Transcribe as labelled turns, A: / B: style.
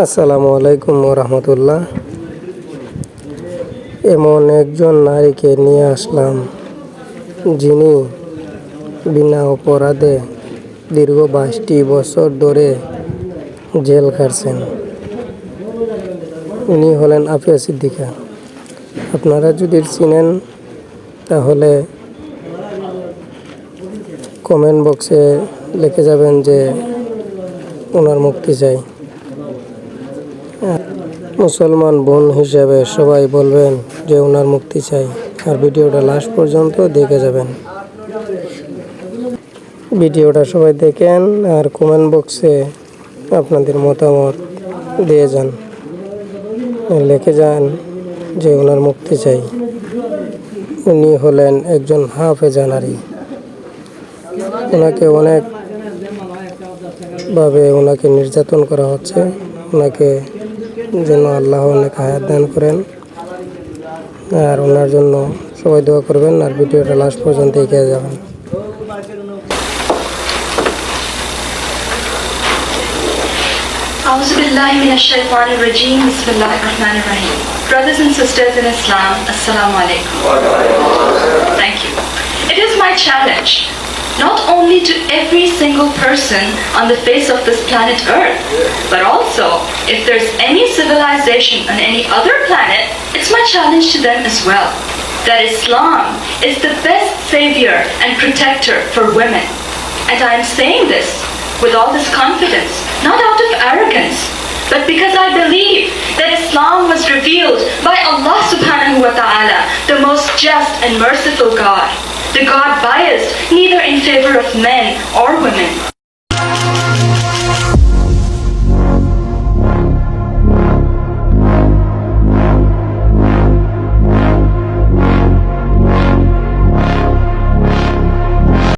A: আসসালামু আলাইকুম রহমতুল্লাহ এমন একজন নারীকে নিয়ে আসলাম, যিনি বিনা অপরাধে দীর্ঘ বাইশটি বছর ধরে জেল খাটছেন। উনি হলেন আফিয়া সিদ্দিকা। আপনারা যদি চিনেন, তাহলে কমেন্ট বক্সে লিখে যাবেন যে ওনার মুক্তি চাই। মুসলমান বোন হিসেবে সবাই বলবেন যে ওনার মুক্তি চাই। আর ভিডিওটা লাস্ট পর্যন্ত দেখে যাবেন। ভিডিওটা সবাই দেখেন আর কমেন্ট বক্সে আপনাদের মতামত দিয়ে যান। লিখে যান যে ওনার মুক্তি চাই। উনি হলেন একজন হাফেজা নারী ওনাকে অনেকভাবে ওনাকে নির্যাতন করা হচ্ছে। ওনাকে যেন আল্লাহ অনেক হায়াত দান করেন আর ওনার জন্য সবাই দোয়া করবেন আর ভিডিওটা লাস্ট পর্যন্ত এগিয়ে যাবেন
B: Brothers and sisters in Islam, Assalamu alaikum. Thank you. It is my challenge not only to every single person on the face of this planet Earth, but also if there's any civilization on any other planet, it's my challenge to them as well. That Islam is the best savior and protector for women. And I am saying this with all this confidence, not out of arrogance, but because I believe that Islam was revealed by Allah subhanahu wa ta'ala, the most just and merciful God, the God favor of men or women,